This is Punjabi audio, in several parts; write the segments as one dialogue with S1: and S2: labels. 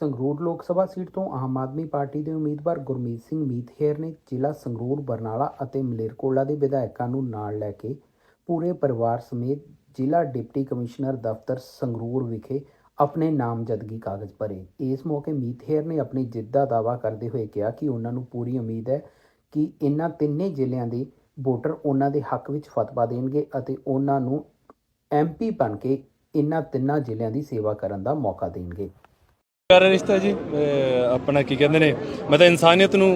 S1: ਸੰਗਰੂਰ ਲੋਕ ਸਭਾ ਸੀਟ ਤੋਂ ਆਮ ਆਦਮੀ ਪਾਰਟੀ ਦੇ ਉਮੀਦਵਾਰ ਗੁਰਮੀਤ ਸਿੰਘ ਮੀਤਹੇਰ ਨੇ ਜ਼ਿਲ੍ਹਾ ਸੰਗਰੂਰ, ਬਰਨਾਲਾ ਅਤੇ ਮਲੇਰਕੋਲਾ ਦੇ ਵਿਧਾਇਕਾਂ ਨੂੰ ਨਾਲ ਲੈ ਕੇ ਪੂਰੇ ਪਰਿਵਾਰ ਸਮੇਤ ਜ਼ਿਲ੍ਹਾ ਡਿਪਟੀ ਕਮਿਸ਼ਨਰ ਦਫ਼ਤਰ ਸੰਗਰੂਰ ਵਿਖੇ ਆਪਣੇ ਨਾਮਜ਼ਦਗੀ ਕਾਗਜ਼ ਭਰੇ। ਇਸ ਮੌਕੇ ਮੀਤਹੇਰ ਨੇ ਆਪਣੀ ਜਿੱਤ ਦਾ ਦਾਅਵਾ ਕਰਦੇ ਹੋਏ ਕਿਹਾ ਕਿ ਉਹਨਾਂ ਨੂੰ ਪੂਰੀ ਉਮੀਦ ਹੈ ਕਿ ਇਨ੍ਹਾਂ ਤਿੰਨੇ ਜ਼ਿਲ੍ਹਿਆਂ ਦੇ ਵੋਟਰ ਉਹਨਾਂ ਦੇ ਹੱਕ ਵਿੱਚ ਫਤਵਾ ਦੇਣਗੇ ਅਤੇ ਉਹਨਾਂ ਨੂੰ ਐਮਪੀ ਬਣ ਕੇ ਇਨ੍ਹਾਂ ਤਿੰਨਾਂ ਜ਼ਿਲ੍ਹਿਆਂ ਦੀ ਸੇਵਾ ਕਰਨ ਦਾ ਮੌਕਾ ਦੇਣਗੇ।
S2: ਪਿਆਰਾ ਰਿਸ਼ਤਾ ਜੀ। ਆਪਣਾ ਕੀ ਕਹਿੰਦੇ ਨੇ, ਮੈਂ ਤਾਂ ਇਨਸਾਨੀਅਤ ਨੂੰ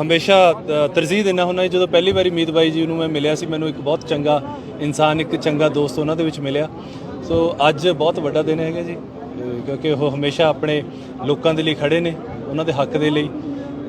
S2: ਹਮੇਸ਼ਾ ਤਰਜੀਹ ਦਿੰਦਾ ਹੁੰਦਾ ਜੀ। ਜਦੋਂ ਪਹਿਲੀ ਵਾਰੀ ਮੀਤ ਬਾਈ ਜੀ ਨੂੰ ਮੈਂ ਮਿਲਿਆ ਸੀ, ਮੈਨੂੰ ਇੱਕ ਬਹੁਤ ਚੰਗਾ ਇਨਸਾਨ, ਇੱਕ ਚੰਗਾ ਦੋਸਤ ਉਹਨਾਂ ਦੇ ਵਿੱਚ ਮਿਲਿਆ। ਸੋ ਅੱਜ ਬਹੁਤ ਵੱਡਾ ਦਿਨ ਹੈਗਾ ਜੀ ਕਿਉਂਕਿ ਉਹ ਹਮੇਸ਼ਾ ਆਪਣੇ ਲੋਕਾਂ ਦੇ ਲਈ ਖੜੇ ਨੇ, ਉਹਨਾਂ ਦੇ ਹੱਕ ਦੇ ਲਈ,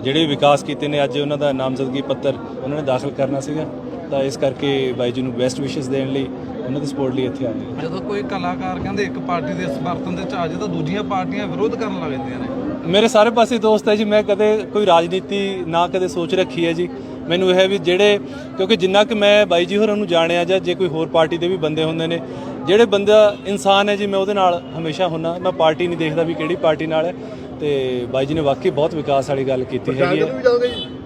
S2: ਜਿਹੜੇ ਵੀ ਵਿਕਾਸ ਕੀਤੇ ਨੇ, ਅੱਜ ਉਹਨਾਂ ਦਾ ਨਾਮਜ਼ਦਗੀ ਪੱਤਰ ਉਹਨਾਂ ਨੇ ਦਾਖਲ ਕਰਨਾ ਸੀਗਾ। ਤਾਂ ਇਸ ਕਰਕੇ ਬਾਈ ਜੀ ਨੂੰ ਬੈਸਟ ਵਿਸ਼ੇਸ ਦੇਣ ਲਈ ਉਹਨਾਂ ਦੀ ਸਪੋਰਟ ਲਈ ਇੱਥੇ ਆਏ ਹਾਂ।
S3: ਜਦੋਂ ਕੋਈ ਕਲਾਕਾਰ ਕਹਿੰਦੇ ਇੱਕ ਪਾਰਟੀ ਦੇ ਸਮਰਥਨ ਦੇ ਚਾਹ ਤਾਂ ਦੂਜੀਆਂ ਪਾਰਟੀਆਂ ਵਿਰੋਧ ਕਰਨ ਲੱਗ ਜਾਂਦੀਆਂ ਨੇ।
S2: ਮੇਰੇ ਸਾਰੇ ਪਾਸੇ ਦੋਸਤ ਹੈ ਜੀ ਮੈਂ ਕਦੇ ਕੋਈ ਰਾਜਨੀਤੀ ਨਾ ਕਦੇ ਸੋਚ ਰੱਖੀ ਹੈ ਜੀ। ਮੈਨੂੰ ਇਹ ਹੈ ਵੀ ਜਿਹੜੇ ਕਿਉਂਕਿ ਜਿੰਨਾ ਕਿ ਮੈਂ ਬਾਈ ਜੀ ਹੋਰਾਂ ਨੂੰ ਜਾਣਿਆ ਜਾਂ ਜੇ ਕੋਈ ਹੋਰ ਪਾਰਟੀ ਦੇ ਵੀ ਬੰਦੇ ਹੁੰਦੇ ਨੇ ਜਿਹੜੇ ਬੰਦਾ ਇਨਸਾਨ ਹੈ ਜੀ ਮੈਂ ਉਹਦੇ ਨਾਲ ਹਮੇਸ਼ਾ ਹੁੰਨਾ ਮੈਂ ਪਾਰਟੀ ਨਹੀਂ ਦੇਖਦਾ ਵੀ ਕਿਹੜੀ ਪਾਰਟੀ ਨਾਲ ਹੈ। ਤੇ ਬਾਈ ਜੀ ਨੇ ਵਾਕਈ ਬਹੁਤ ਵਿਕਾਸ ਵਾਲੀ ਗੱਲ ਕੀਤੀ ਹੈਗੀ ਹੈ।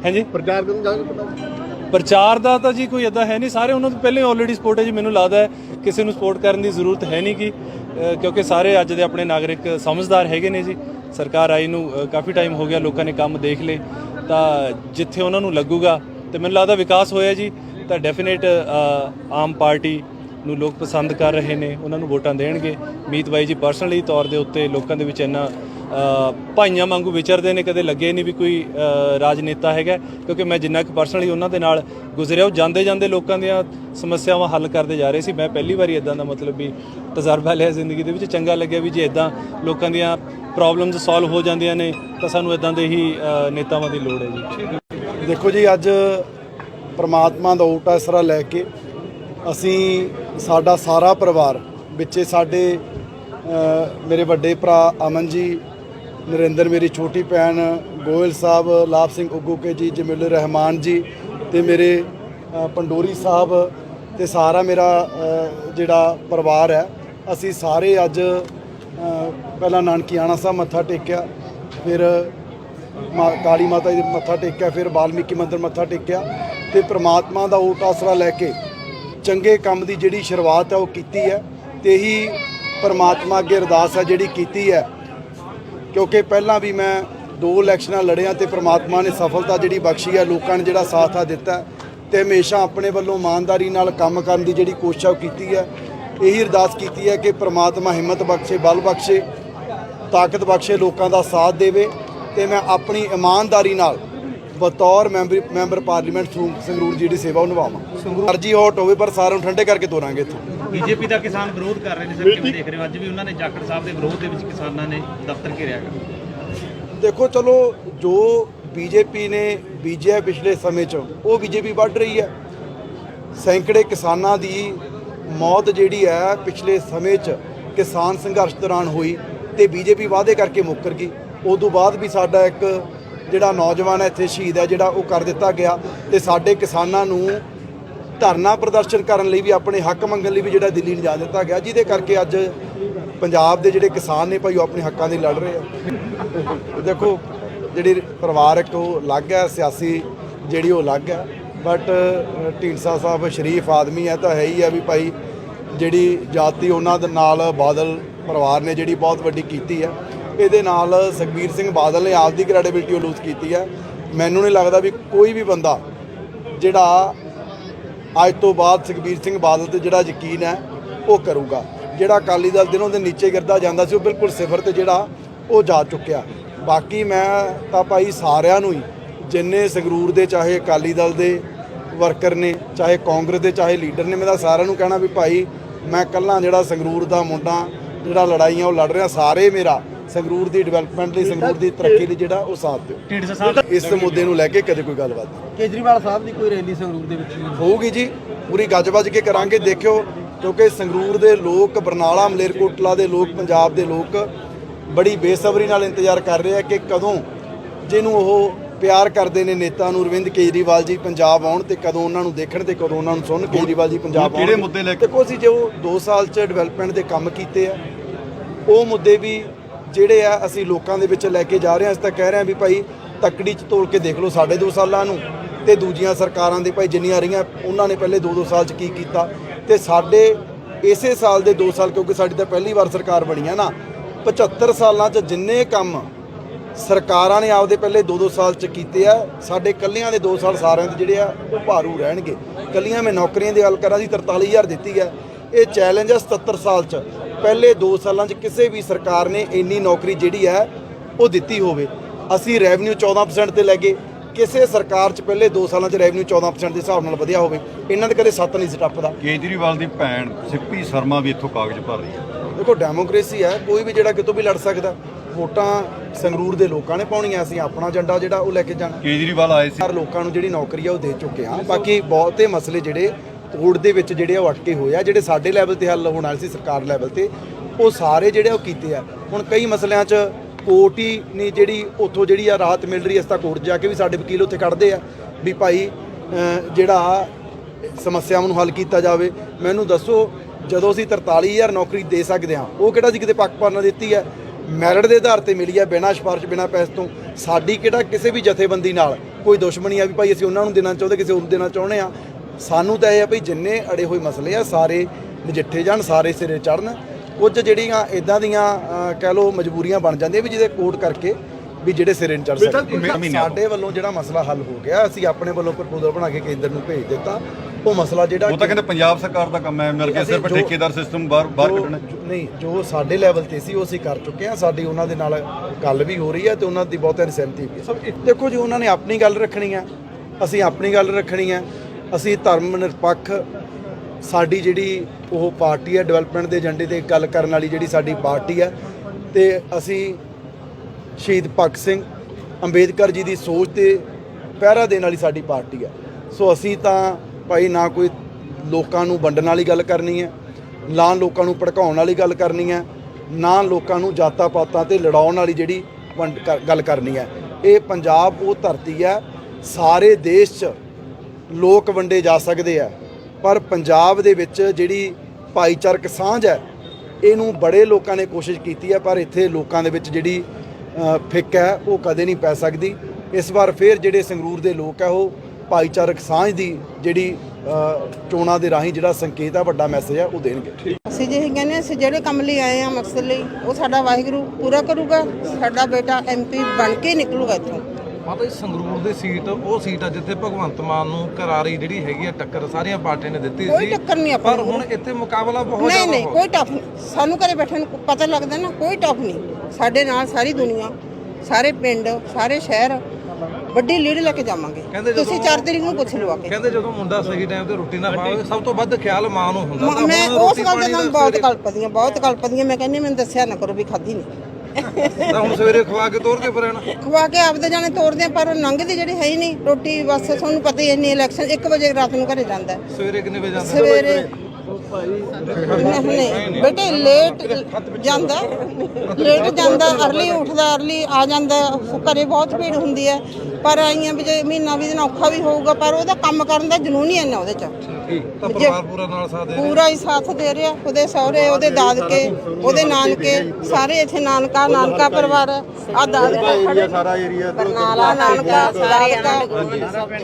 S2: ਹਾਂਜੀ?
S4: ਪ੍ਰਚਾਰ ਕਦੋਂ ਜਾਓਗੇ
S2: ਪ੍ਰਚਾਰ ਦਾ ਤਾਂ ਜੀ ਕੋਈ ਇਦਾਂ ਹੈ ਨਹੀਂ। ਸਾਰੇ ਉਹਨਾਂ ਤੋਂ ਪਹਿਲੇ ਆਲਰੇਡੀ ਸਪੋਰਟ ਹੈ ਜੀ। ਮੈਨੂੰ ਲੱਗਦਾ ਹੈ ਕਿਸੇ ਨੂੰ ਸਪੋਰਟ ਕਰਨ ਦੀ ਜ਼ਰੂਰਤ ਹੈ ਨਹੀਂ ਕਿ ਕਿਉਂਕਿ ਸਾਰੇ ਅੱਜ ਦੇ ਆਪਣੇ ਨਾਗਰਿਕ ਸਮਝਦਾਰ ਹੈਗੇ ਨੇ ਜੀ। ਸਰਕਾਰ ਆਈ ਨੂੰ ਕਾਫੀ ਟਾਈਮ ਹੋ ਗਿਆ ਲੋਕਾਂ ਨੇ ਕੰਮ ਦੇਖ ਲਏ। ਤਾਂ ਜਿੱਥੇ ਉਹਨਾਂ ਨੂੰ ਲੱਗੂਗਾ ਤੇ ਮੈਨੂੰ ਲੱਗਦਾ ਵਿਕਾਸ ਹੋਇਆ ਜੀ, ਤਾਂ ਡੈਫੀਨੇਟ ਆਮ ਪਾਰਟੀ ਨੂੰ ਲੋਕ ਪਸੰਦ ਕਰ ਰਹੇ ਨੇ। ਉਹਨਾਂ ਨੂੰ ਵੋਟਾਂ ਦੇਣਗੇ। ਮੀਤ ਬਾਈ ਜੀ ਪਰਸਨਲੀ ਤੌਰ ਦੇ ਉੱਤੇ ਲੋਕਾਂ ਦੇ ਵਿੱਚ ਇੰਨਾ ਭਾਈਆਂ ਵਾਂਗੂ ਵਿਚਰਦੇ ਨੇ, ਕਦੇ ਲੱਗੇ ਨਹੀਂ ਵੀ ਕੋਈ ਰਾਜਨੇਤਾ ਹੈਗਾ। ਕਿਉਂਕਿ ਮੈਂ ਜਿੰਨਾ ਕੁ ਪਰਸਨਲੀ ਉਹਨਾਂ ਦੇ ਨਾਲ ਗੁਜ਼ਰਿਆ, ਉਹ ਜਾਂਦੇ ਜਾਂਦੇ ਲੋਕਾਂ ਦੀਆਂ ਸਮੱਸਿਆਵਾਂ ਹੱਲ ਕਰਦੇ ਜਾ ਰਹੇ ਸੀ। ਮੈਂ ਪਹਿਲੀ ਵਾਰੀ ਇਦਾਂ ਦਾ ਮਤਲਬ ਵੀ ਤਜਰਬਾ ਲਿਆ ਜ਼ਿੰਦਗੀ ਦੇ ਵਿੱਚ। ਚੰਗਾ ਲੱਗਿਆ ਵੀ ਜੇ ਇਦਾਂ ਲੋਕਾਂ ਦੀਆਂ ਪ੍ਰੋਬਲਮਸ ਸੋਲਵ ਹੋ ਜਾਂਦੀਆਂ ਨੇ, ਤਾਂ ਸਾਨੂੰ ਇਦਾਂ ਦੇ ਹੀ ਨੇਤਾਵਾਂ ਦੀ ਲੋੜ ਹੈ ਜੀ।
S4: ਦੇਖੋ ਜੀ, ਅੱਜ ਪ੍ਰਮਾਤਮਾ ਦਾ ਓਟ ਆਸਰਾ ਲੈ ਕੇ, ਅਸੀਂ ਸਾਡਾ ਸਾਰਾ ਪਰਿਵਾਰ, ਵਿੱਚੇ ਸਾਡੇ ਮੇਰੇ ਵੱਡੇ ਭਰਾ ਅਮਨ ਜੀ ਨਰਿੰਦਰ ਮੇਰੀ ਛੋਟੀ ਭੈਣ ਗੋਇਲ ਸਾਹਿਬ, ਲਾਭ ਸਿੰਘ ਉਗੂਕੇ ਜੀ ਜਮੀਲ ਰਹਿਮਾਨ ਜੀ ਤੇ ਮੇਰੇ ਪੰਡੋਰੀ ਸਾਹਿਬ ਤੇ ਸਾਰਾ ਮੇਰਾ ਜਿਹੜਾ ਪਰਿਵਾਰ ਹੈ, ਅਸੀਂ ਸਾਰੇ ਅੱਜ ਪਹਿਲਾਂ ਨਾਨਕੀਆਣਾ ਸਾਹਿਬ ਮੱਥਾ ਟੇਕਿਆ, ਫਿਰ ਮਾ, ਕਾਲੀ ਮਾਤਾ ਜੀ ਮੱਥਾ ਟੇਕਿਆ, ਫਿਰ ਵਾਲਮੀਕੀ ਮੰਦਿਰ ਮੱਥਾ ਟੇਕਿਆ ਤੇ ਪ੍ਰਮਾਤਮਾ ਦਾ ਓਟ ਆਸਰਾ ਲੈ ਕੇ ਚੰਗੇ ਕੰਮ ਦੀ ਜਿਹੜੀ ਸ਼ੁਰੂਆਤ ਹੈ ਉਹ ਕੀਤੀ ਹੈ ਤੇ ਹੀ ਪ੍ਰਮਾਤਮਾ ਅੱਗੇ ਅਰਦਾਸ ਹੈ ਜਿਹੜੀ ਕੀਤੀ ਹੈ। ਕਿਉਂਕਿ ਪਹਿਲਾਂ ਵੀ ਮੈਂ ਦੋ ਇਲੈਕਸ਼ਨਾਂ ਲੜਿਆ ਤੇ ਪ੍ਰਮਾਤਮਾ ਨੇ ਸਫਲਤਾ ਜਿਹੜੀ ਬਖਸ਼ੀ ਹੈ ਲੋਕਾਂ ਨੇ ਜਿਹੜਾ ਸਾਥ ਆ ਦਿੱਤਾ ਤੇ ਹਮੇਸ਼ਾ ਆਪਣੇ ਵੱਲੋਂ ਇਮਾਨਦਾਰੀ ਨਾਲ ਕੰਮ ਕਰਨ ਦੀ ਜਿਹੜੀ ਕੋਸ਼ਿਸ਼ ਆ ਕੀਤੀ ਹੈ ਇਹੀ ਅਰਦਾਸ ਕੀਤੀ ਹੈ ਕਿ ਪ੍ਰਮਾਤਮਾ ਹਿੰਮਤ ਬਖਸ਼ੇ ਬਲ ਬਖਸ਼ੇ ਤਾਕਤ ਬਖਸ਼ੇ ਲੋਕਾਂ ਦਾ ਸਾਥ ਦੇਵੇ ਤੇ ਮੈਂ ਆਪਣੀ ਇਮਾਨਦਾਰੀ ਨਾਲ ਬਤੌਰ member member parliament Sangrur- Sangrur ji ਦੀ ਸੇਵਾ ਉਹ ਨਿਭਾਵਾਂ ਅਰਜੀ ਹੌਟ ਹੋਵੇ ਪਰ ਸਾਰਿਆਂ ਨੂੰ ਠੰਡੇ ਕਰਕੇ ਤੋਰਾਂਗੇ ਇੱਥੋਂ।
S5: ਬੀਜੇਪੀ ਦਾ ਕਿਸਾਨ ਵਿਰੋਧ ਕਰ ਰਹੇ ਨੇ ਸਰ ਕਿਵੇਂ ਦੇਖ ਰਹੇ ਹੋ? ਅੱਜ ਵੀ ਉਹਨਾਂ ਨੇ ਜਾਖੜ ਸਾਹਿਬ ਦੇ ਵਿਰੋਧ ਦੇ ਵਿੱਚ ਕਿਸਾਨਾਂ ਨੇ ਦਫ਼ਤਰ ਘੇਰਿਆ ਹੈਗਾ।
S4: ਦੇਖੋ ਚਲੋ ਜੋ ਬੀਜੇਪੀ ਨੇ ਬੀਜਿਆ ਪਿਛਲੇ ਸਮੇਂ 'ਚ ਉਹ ਬੀਜੇਪੀ ਵੱਢ ਰਹੀ ਹੈ। ਸੈਂਕੜੇ ਕਿਸਾਨਾਂ ਦੀ ਮੌਤ ਜਿਹੜੀ ਹੈ ਪਿਛਲੇ ਸਮੇਂ 'ਚ ਕਿਸਾਨ ਸੰਘਰਸ਼ ਦੌਰਾਨ ਹੋਈ ਤੇ ਬੀਜੇਪੀ ਵਾਅਦੇ ਕਰਕੇ ਮੁੱਕਰ ਗਈ। ਉਦੋਂ ਬਾਅਦ ਵੀ ਸਾਡਾ ਇੱਕ ਜਿਹੜਾ ਨੌਜਵਾਨ ਹੈ ਇੱਥੇ ਸ਼ਹੀਦ ਹੈ ਜਿਹੜਾ ਉਹ ਕਰ ਦਿੱਤਾ ਗਿਆ ਤੇ ਸਾਡੇ ਕਿਸਾਨਾਂ ਨੂੰ ਧਰਨਾ ਪ੍ਰਦਰਸ਼ਨ ਕਰਨ ਲਈ ਵੀ ਆਪਣੇ ਹੱਕ ਮੰਗਣ ਲਈ ਵੀ ਜਿਹੜਾ ਦਿੱਲੀ ਲਿਜਾ ਦਿੱਤਾ ਗਿਆ, ਜਿਹਦੇ ਕਰਕੇ ਅੱਜ ਪੰਜਾਬ ਦੇ ਜਿਹੜੇ ਕਿਸਾਨ ਨੇ ਭਾਈ ਉਹ ਆਪਣੇ ਹੱਕਾਂ ਦੇ ਲੜ ਰਹੇ ਆ। ਦੇਖੋ, ਜਿਹੜੀ ਪਰਿਵਾਰਕ ਉਹ ਅਲੱਗ ਹੈ, ਸਿਆਸੀ ਜਿਹੜੀ ਉਹ ਅਲੱਗ ਹੈ ਬਟ ਢੀਂਡਸਾ ਸਾਹਿਬ ਸ਼ਰੀਫ ਆਦਮੀ ਹੈ, ਤਾਂ ਹੈ ਹੀ ਆ ਵੀ ਭਾਈ ਜਿਹੜੀ ਜਾਤੀ ਉਹਨਾਂ ਦੇ ਨਾਲ ਬਾਦਲ ਪਰਿਵਾਰ ਨੇ ਜਿਹੜੀ ਬਹੁਤ ਵੱਡੀ ਕੀਤੀ ਹੈ। ਇਹਦੇ ਨਾਲ ਸੁਖਬੀਰ ਸਿੰਘ ਬਾਦਲ ਨੇ ਆਪਦੀ ਕ੍ਰੈਡੀਬਿਲਟੀ ਉਹ ਲੂਜ਼ ਕੀਤੀ ਹੈ। ਮੈਨੂੰ ਨਹੀਂ ਲੱਗਦਾ ਵੀ ਕੋਈ ਵੀ ਬੰਦਾ ਜਿਹੜਾ ਅੱਜ ਤੋਂ ਬਾਅਦ ਸੁਖਬੀਰ ਸਿੰਘ ਬਾਦਲ ਤੇ ਜਿਹੜਾ ਯਕੀਨ ਹੈ, ਉਹ ਕਰੂਗਾ। ਜਿਹੜਾ ਅਕਾਲੀ ਦਲ ਦਿਨੋਂ ਦਿਨ ਨੀਚੇ ਗਿਰਦਾ ਜਾਂਦਾ ਸੀ, ਉਹ ਬਿਲਕੁਲ ਸਿਫਰ ਤੇ ਜਿਹੜਾ, ਉਹ ਜਾ ਚੁੱਕਿਆ। ਬਾਕੀ ਮੈਂ ਤਾਂ ਭਾਈ ਸਾਰਿਆਂ ਨੂੰ ਹੀ, ਜਿੰਨੇ ਸੰਗਰੂਰ ਦੇ ਚਾਹੇ ਅਕਾਲੀ ਦਲ ਦੇ ਵਰਕਰ ਨੇ, ਚਾਹੇ ਕਾਂਗਰਸ ਦੇ, ਚਾਹੇ ਲੀਡਰ ਨੇ, ਮੈਂ ਤਾਂ ਸਾਰਿਆਂ ਨੂੰ ਕਹਿਣਾ ਵੀ ਭਾਈ, ਮੈਂ ਕੱਲਾ ਜਿਹੜਾ ਸੰਗਰੂਰ ਦਾ ਮੁੰਡਾ, ਜਿਹੜਾ ਲੜਾਈਆਂ ਉਹ ਲੜ ਰਿਹਾ, ਸਾਰੇ ਮੇਰਾ ਸੰਗਰੂਰ ਦੀ ਡਿਵੈਲਪਮੈਂਟ ਲਈ ਸੰਗਰੂਰ ਦੀ ਤਰੱਕੀ ਲਈ ਜਿਹੜਾ ਉਹ ਸਾਥ ਦਿਓ। ਇਸ ਮੁੱਦੇ ਨੂੰ ਲੈ ਕੇ ਕਦੇ ਕੋਈ ਗੱਲਬਾਤ ਨਹੀਂ।
S3: ਕੇਜਰੀਵਾਲ ਸਾਹਿਬ ਦੀ ਕੋਈ ਰੈਲੀ ਸੰਗਰੂਰ ਦੇ ਵਿੱਚ
S4: ਹੋਊਗੀ ਜੀ ਪੂਰੀ ਗੱਜ-ਵੱਜ ਕੇ ਕਰਾਂਗੇ ਦੇਖਿਓ ਕਿਉਂਕਿ ਸੰਗਰੂਰ ਦੇ ਲੋਕ ਬਰਨਾਲਾ ਮਲੇਰਕੋਟਲਾ ਦੇ ਲੋਕ ਪੰਜਾਬ ਦੇ ਲੋਕ ਬੜੀ ਬੇਸਬਰੀ ਨਾਲ ਇੰਤਜ਼ਾਰ ਕਰ ਰਹੇ ਆ ਕਿ ਕਦੋਂ ਜਿਹਨੂੰ ਉਹ ਪਿਆਰ ਕਰਦੇ ਨੇ ਨੇਤਾ ਨੂੰ ਅਰਵਿੰਦ ਕੇਜਰੀਵਾਲ ਜੀ ਪੰਜਾਬ ਆਉਣ ਤੇ ਕਦੋਂ ਉਹਨਾਂ ਨੂੰ ਦੇਖਣ ਤੇ ਕਦੋਂ ਉਹਨਾਂ ਨੂੰ ਸੁਣਨ ਕੇਜਰੀਵਾਲ ਜੀ ਪੰਜਾਬ ਆਉਣ
S6: ਕਿਹੜੇ ਮੁੱਦੇ ਲੈ ਕੇ-
S4: ਦੇਖੋ ਅਸੀਂ ਜੋ 2 ਸਾਲ ਚ ਡਿਵੈਲਪਮੈਂਟ ਦੇ ਕੰਮ ਕੀਤੇ ਆ ਉਹ ਮੁੱਦੇ ਵੀ ਜਿਹੜੇ ਆ ਅਸੀਂ ਲੋਕਾਂ ਦੇ ਵਿੱਚ ਲੈ ਕੇ ਜਾ ਰਹੇ ਹਾਂ, ਅਸੀਂ ਤਾਂ ਕਹਿ ਰਹੇ ਹਾਂ ਵੀ ਭਾਈ ਤੱਕੜੀ 'ਚ ਤੋਲ ਕੇ ਦੇਖ ਲਓ ਸਾਡੇ 2 ਸਾਲਾਂ ਨੂੰ ਤੇ ਦੂਜੀਆਂ ਸਰਕਾਰਾਂ ਦੇ ਭਾਈ ਜਿੰਨੀਆਂ ਰਹੀਆਂ, ਉਹਨਾਂ ਨੇ ਪਹਿਲੇ 2-2 ਸਾਲ 'ਚ ਕੀ ਕੀਤਾ ਤੇ ਸਾਡੇ ਇਸੇ ਸਾਲ ਦੇ 2 ਸਾਲ, ਕਿਉਂਕਿ ਸਾਡੀ ਤਾਂ ਪਹਿਲੀ ਵਾਰ ਸਰਕਾਰ ਬਣੀ ਆ ਨਾ 75 ਸਾਲਾਂ 'ਚ ਜਿੰਨੇ ਕੰਮ ਸਰਕਾਰਾਂ ਨੇ ਆਪਦੇ ਪਹਿਲੇ 2-2 ਸਾਲ 'ਚ ਕੀਤੇ ਆ, ਸਾਡੇ ਕੱਲਿਆਂ ਦੇ 2 ਸਾਲ ਸਾਰਿਆਂ ਦੇ ਜਿਹੜੇ ਆ, ਉਹ ਭਾਰੂ ਰਹਿਣਗੇ। ਕੱਲੀਆਂ ਮੈਂ ਨੌਕਰੀਆਂ ਦੀ ਗੱਲ ਕਰਾਂ ਸੀ 43000 ਦਿੱਤੀ ਹੈ ਇਹ ਚੈਲੰਜ ਆ 77 ਸਾਲ 'ਚ। ਪਹਿਲੇ 2 ਸਾਲਾਂ 'ਚ ਕਿਸੇ ਵੀ ਸਰਕਾਰ ਨੇ ਇੰਨੀ ਨੌਕਰੀ ਜਿਹੜੀ ਹੈ ਉਹ ਦਿੱਤੀ ਹੋਵੇ। ਅਸੀਂ ਰੈਵਨਿਊ 14% ਤੇ ਲੈ ਗਏ ਕਿਸੇ ਸਰਕਾਰ 'ਚ ਪਹਿਲੇ 2 ਸਾਲਾਂ 'ਚ ਰੈਵਨਿਊ 14% ਦੇ ਹਿਸਾਬ ਨਾਲ ਵਧਿਆ ਹੋਵੇ ਇਹਨਾਂ ਦੇ ਕਦੇ ਸੱਤ ਨਹੀਂ ਸੀ ਟੱਪਦਾ।
S6: ਕੇਜਰੀਵਾਲ ਦੀ ਭੈਣ ਸਿੱਪੀ ਸ਼ਰਮਾ ਵੀ ਇੱਥੋਂ ਕਾਗਜ਼ ਭਰ ਰਹੀ ਹੈ।
S4: ਦੇਖੋ ਡੈਮੋਕ੍ਰੇਸੀ ਹੈ ਕੋਈ ਵੀ ਜਿਹੜਾ ਕਿਤੋਂ ਵੀ ਲੜ ਸਕਦਾ। ਵੋਟਾਂ ਸੰਗਰੂਰ ਦੇ ਲੋਕਾਂ ਨੇ ਪਾਉਣੀਆਂ ਅਸੀਂ ਆਪਣਾ ਏਜੰਡਾ ਜਿਹੜਾ ਉਹ ਲੈ ਕੇ ਜਾਣਾ।
S6: ਕੇਜਰੀਵਾਲ ਆਏ ਸੀ।
S4: ਲੋਕਾਂ ਨੂੰ ਜਿਹੜੀ ਨੌਕਰੀ ਆ ਉਹ ਦੇ ਚੁੱਕੇ ਆ ਬਾਕੀ ਬਹੁਤੇ ਮਸਲੇ ਜਿਹੜੇ ਕੋਰਟ ਦੇ ਵਿੱਚ ਜਿਹੜੇ ਆ ਉਹ ਅਟਕੇ ਹੋਏ ਆ ਜਿਹੜੇ ਸਾਡੇ ਲੈਵਲ ਤੇ ਹੱਲ ਹੋਣ ਵਾਲੇ ਸੀ ਸਰਕਾਰ ਲੈਵਲ ਤੇ ਉਹ ਸਾਰੇ ਜਿਹੜੇ ਆ ਉਹ ਕੀਤੇ ਆ। ਹੁਣ ਕਈ ਮਸਲਿਆਂ 'ਚ ਕੋਰਟ ਹੀ ਨਹੀਂ ਜਿਹੜੀ ਉੱਥੋਂ ਜਿਹੜੀ ਆ ਰਾਹਤ ਮਿਲ ਰਹੀ ਹੈ ਇਸ ਤਾਂ ਕੋਰਟ ਜਾ ਕੇ ਵੀ ਸਾਡੇ ਵਕੀਲ ਉੱਥੇ ਕੱਢਦੇ ਆ ਵੀ ਭਾਈ ਅਹ, ਜਿਹੜਾ ਸਮੱਸਿਆਵਾਂ ਨੂੰ ਹੱਲ ਕੀਤਾ ਜਾਵੇ। ਮੈਨੂੰ ਦੱਸੋ ਜਦੋਂ ਅਸੀਂ 43000 ਨੌਕਰੀ ਦੇ ਸਕਦੇ ਹਾਂ ਉਹ ਕਿਹੜਾ ਸੀ ਕਿਤੇ ਪੱਕਪਰ ਨਾਲ ਦਿੱਤੀ ਹੈ ਮੈਰਿਟ ਦੇ ਆਧਾਰ ਤੇ ਮਿਲੀ ਹੈ ਬਿਨਾਂ ਸਿਫਾਰਿਸ਼ ਬਿਨਾਂ ਪੈਸੇ ਤੋਂ। ਸਾਡੀ ਕਿਹੜਾ ਕਿਸੇ ਵੀ ਜਥੇਬੰਦੀ ਨਾਲ ਕੋਈ ਦੁਸ਼ਮਣੀ ਆ ਵੀ ਭਾਈ ਅਸੀਂ ਉਹਨਾਂ ਨੂੰ ਦੇਣਾ ਚਾਹੁੰਦੇ ਕਿਸੇ ਹੋਰ ਦੇਣਾ ਚਾਹੁੰਦੇ ਆ। ਸਾਨੂੰ ਤਾਂ ਇਹ ਆ ਵੀ ਜਿੰਨੇ ਅੜੇ ਹੋਏ ਮਸਲੇ ਆ ਸਾਰੇ ਨਜਿੱਠੇ ਜਾਣ ਸਾਰੇ ਸਿਰੇ ਚੜਨ ਕੁਝ ਜਿਹੜੀਆਂ ਇਦਾਂ ਦੀਆਂ ਕਹਿ ਲਓ ਮਜਬੂਰੀਆਂ ਬਣ ਜਾਂਦੀਆਂ ਵੀ ਜਿਹਦੇ ਕੋਰਟ ਕਰਕੇ ਵੀ ਜਿਹੜੇ ਸਿਰੇ ਨਹੀਂ ਚੜ ਸਕਦੇ। ਸਾਡੇ ਵੱਲੋਂ ਜਿਹੜਾ ਮਸਲਾ ਹੱਲ ਹੋ ਗਿਆ ਅਸੀਂ ਆਪਣੇ ਵੱਲੋਂ ਪ੍ਰਪੋਜ਼ਲ ਬਣਾ ਕੇ ਕੇਂਦਰ ਨੂੰ ਭੇਜ ਦਿੱਤਾ। ਉਹ ਮਸਲਾ ਜਿਹੜਾ
S6: ਉਹ ਤਾਂ ਕਹਿੰਦੇ ਪੰਜਾਬ ਸਰਕਾਰ ਦਾ ਕੰਮ ਹੈ ਮਿਲ ਕੇ
S4: ਅਸੀਂ
S6: ਸਿਰਫ ਠੇਕੇਦਾਰ ਸਿਸਟਮ ਬਾਹਰ ਬਾਹਰ ਕੱਢਣਾ।
S4: ਨਹੀਂ ਜੋ ਸਾਡੇ ਲੈਵਲ ਤੇ ਸੀ ਉਹ ਅਸੀਂ ਕਰ ਚੁੱਕੇ ਹਾਂ। ਸਾਡੀ ਉਹਨਾਂ ਦੇ ਨਾਲ ਗੱਲ ਵੀ ਹੋ ਰਹੀ ਹੈ ਤੇ ਉਹਨਾਂ ਦੀ ਬਹੁਤਿਆਂ ਦੀ ਸਹਿਮਤੀ ਵੀ ਹੈ। ਦੇਖੋ ਜੀ ਉਹਨਾਂ ਨੇ ਆਪਣੀ ਗੱਲ ਰੱਖਣੀ ਹੈ। ਅਸੀਂ ਆਪਣੀ ਗੱਲ ਰੱਖਣੀ ਹੈ। ਅਸੀਂ ਧਰਮ ਨਿਰਪੱਖ ਸਾਡੀ ਜਿਹੜੀ ਉਹ ਪਾਰਟੀ ਹੈ ਡਿਵੈਲਪਮੈਂਟ ਦੇ ਏਜੰਡੇ ਤੇ ਗੱਲ ਕਰਨ ਵਾਲੀ ਜਿਹੜੀ ਸਾਡੀ ਪਾਰਟੀ ਹੈ ਤੇ ਅਸੀਂ ਸ਼ਹੀਦ ਭਗਤ ਸਿੰਘ ਅੰਬੇਦਕਰ ਜੀ ਦੀ ਸੋਚ ਤੇ ਪਹਿਰਾ ਦੇਣ ਵਾਲੀ ਸਾਡੀ ਪਾਰਟੀ ਹੈ। ਸੋ ਅਸੀਂ ਤਾਂ ਭਾਈ ਨਾ ਕੋਈ ਲੋਕਾਂ ਨੂੰ ਵੰਡਣ ਵਾਲੀ ਗੱਲ ਕਰਨੀ ਹੈ, ਨਾ ਲੋਕਾਂ ਨੂੰ ਭੜਕਾਉਣ ਵਾਲੀ ਗੱਲ ਕਰਨੀ ਹੈ, ਨਾ ਲੋਕਾਂ ਨੂੰ ਜਾਤਾਂ ਪਾਤਾਂ ਤੇ ਲੜਾਉਣ ਵਾਲੀ ਜਿਹੜੀ ਵੰਡ- ਕਰ- ਗੱਲ ਕਰਨੀ ਹੈ। ਇਹ ਪੰਜਾਬ ਉਹ ਧਰਤੀ ਹੈ, ਸਾਰੇ ਦੇਸ਼ 'ਚ ਲੋਕ ਵੰਡੇ ਜਾ ਸਕਦੇ ਆ। ਪਰ ਪੰਜਾਬ ਦੇ ਵਿੱਚ ਜਿਹੜੀ ਭਾਈਚਾਰਕ ਸਾਂਝ ਹੈ ਇਹਨੂੰ ਬੜੇ ਲੋਕਾਂ ਨੇ ਕੋਸ਼ਿਸ਼ ਕੀਤੀ ਹੈ ਪਰ ਇੱਥੇ ਲੋਕਾਂ ਦੇ ਵਿੱਚ ਜਿਹੜੀ ਫਿੱਕ ਹੈ ਉਹ ਕਦੇ ਨਹੀਂ ਪੈ ਸਕਦੀ। ਇਸ ਵਾਰ ਫੇਰ ਜਿਹੜੇ ਸੰਗਰੂਰ ਦੇ ਲੋਕ ਹੈ ਉਹ ਭਾਈਚਾਰਕ ਸਾਂਝ ਦੀ ਜਿਹੜੀ ਚੋਣਾਂ ਦੇ ਰਾਹੀਂ ਜਿਹੜਾ ਸੰਕੇਤ ਆ ਵੱਡਾ ਮੈਸੇਜ ਹੈ ਉਹ ਦੇਣਗੇ।
S7: ਅਸੀਂ ਜੇ ਕਹਿੰਦੇ ਹਾਂ, ਅਸੀਂ ਜਿਹੜੇ ਕੰਮ ਲਈ ਆਏ ਆ ਮਕਸਦ ਲਈ ਉਹ ਸਾਡਾ ਵਾਹਿਗੁਰੂ ਪੂਰਾ ਕਰੂਗਾ। ਸਾਡਾ ਬੇਟਾ ਐਮਪੀ ਬਣ ਕੇ ਨਿਕਲੂਗਾ ਇੱਥੋਂ।
S3: ਮਾਤਾ ਜੀ ਸੰਗਰੂਰ ਦੀ ਸੀਟ ਉਹ ਸੀਟ ਆ ਜਿੱਥੇ ਭਗਵੰਤ ਮਾਨ ਨੂੰ ਕਰਾਰੀ ਜਿਹੜੀ ਹੈਗੀ ਆ ਟੱਕਰ ਸਾਰੀਆਂ ਪਾਰਟੀਆਂ ਨੇ ਦਿੱਤੀ
S7: ਕੋਈ
S3: ਸੀ।
S7: ਟੱਕਰ ਨਹੀਂ ਆਪਾਂ
S3: ਪਰ ਹੁਣ ਇੱਥੇ ਮੁਕਾਬਲਾ ਬਹੁਤ
S7: ਨਹੀਂ
S3: ਜ਼ਿਆਦਾ
S7: ਨਹੀਂ
S3: ਹੋ
S7: ਕੋਈ ਟਫ ਨਹੀਂ। ਸਾਨੂੰ ਘਰੇ ਬੈਠੇ ਨੂੰ ਪਤਾ ਲੱਗਦਾ ਨਾ ਕੋਈ ਟਫ ਨਹੀਂ। ਸਾਡੇ ਨਾਲ ਸਾਰੀ ਦੁਨੀਆ ਸਾਰੇ ਪਿੰਡ ਸਾਰੇ ਸ਼ਹਿਰ ਵੱਡੀ ਲੀਡ ਲੈ ਕੇ ਜਾਵਾਂਗੇ। ਤੁਸੀਂ
S3: ਜਦੋਂ-
S7: 4 ਤਰੀਕ ਨੂੰ ਪੁੱਛ ਲਓ ਆ ਕੇ।
S3: ਕਹਿੰਦੇ ਜਦੋਂ ਮੁੰਡਾ ਸਹੀ ਟਾਈਮ ਤੇ ਰੋਟੀ ਨਾ ਖਾਵੇ ਸਭ ਤੋਂ ਵੱਧ ਖਿਆਲ ਮਾਂ ਨੂੰ ਹੁੰਦਾ।
S7: ਮ-
S3: ਤਾਂ
S7: ਮੈਂ
S3: ਹੁਣ
S7: ਉਸ
S3: ਰੋਟੀ
S7: ਗੱਲ ਦੇ
S3: ਪਾਣੀ
S7: ਨਾਲ
S3: ਦਾ
S7: ਬਹੁਤ
S3: ਸਵੇਰੇ-
S7: ਕਲਪਦੀ ਹਾਂ ਬਹੁਤ ਕਲਪਦੀ ਹਾਂ। ਮੈਂ ਕਹਿੰਦੀ ਮੈਨੂੰ ਦੱਸਿਆ ਨਾ ਕਰੋ ਵੀ ਖਾਧੀ ਨਹੀਂ।
S3: ਤਾਂ ਹੁਣ ਸਵੇਰੇ ਖਵਾ ਕੇ ਤੋਰ ਕੇ ਫਿਰ ਆਣਾ
S7: ਖਵਾ ਕੇ ਆਪਦੇ ਜਾਣੇ ਤੋਰਦੇ ਆ ਪਰ ਲੰਘਦੀ ਜਿਹੜੀ ਹੈ ਹੀ ਨਹੀਂ। ਰੋਟੀ ਬਸ ਤੁਹਾਨੂੰ ਪਤਾ ਹੀ ਹੈ ਇੰਨੀ ਇਲੈਕਸ਼ਨ 1 ਵਜੇ ਰਾਤ ਨੂੰ ਘਰੇ ਜਾਂਦਾ। ਹੈ।
S3: ਸਵੇਰੇ ਕਿੰਨੇ ਵਜੇ ਜਾਂਦੇ?
S7: ਸਵੇਰੇ ਨਹੀਂ ਬੇਟੇ ਲੇਟ ਜਾਂਦਾ। ਲੇਟ ਜਾਂਦਾ ਅਰਲੀ ਉੱਠਦਾ ਅਰਲੀ ਆ ਜਾਂਦਾ। ਘਰੇ ਬਹੁਤ ਭੀੜ ਹੁੰਦੀ ਹੈ। ਪਰ ਆਈਆਂ ਵੀ ਜੇ ਮਹੀਨਾ ਵੀ ਦਿਨ ਔਖਾ ਵੀ ਹੋਊਗਾ ਪਰ ਉਹਦਾ ਕੰਮ ਕਰਨ ਦਾ ਜਨੂਨ ਹੀ ਇੰਨਾ ਉਹਦੇ ਚ।
S3: ਤਾਂ ਪਰਿਵਾਰ ਪੂਰਾ ਨਾਲ ਸਾਥ ਦੇ ਰਿਹਾ।
S7: ਪੂਰਾ ਹੀ ਸਾਥ ਦੇ ਰਿਹਾ ਉਹਦੇ ਸਹੁਰੇ ਉਹਦੇ ਦਾਦਕੇ ਉਹਦੇ ਨਾਨਕੇ ਸਾਰੇ ਇੱਥੇ ਨਾਨਕਾ ਨਾਨਕਾ ਪਰਿਵਾਰ ਆ ਦਾਦਕਾ ਸਾਰਾ ਏਰੀਆ ਬਰਨਾਲਾ ਨਾਨਕਾ ਦਾਦਕਾ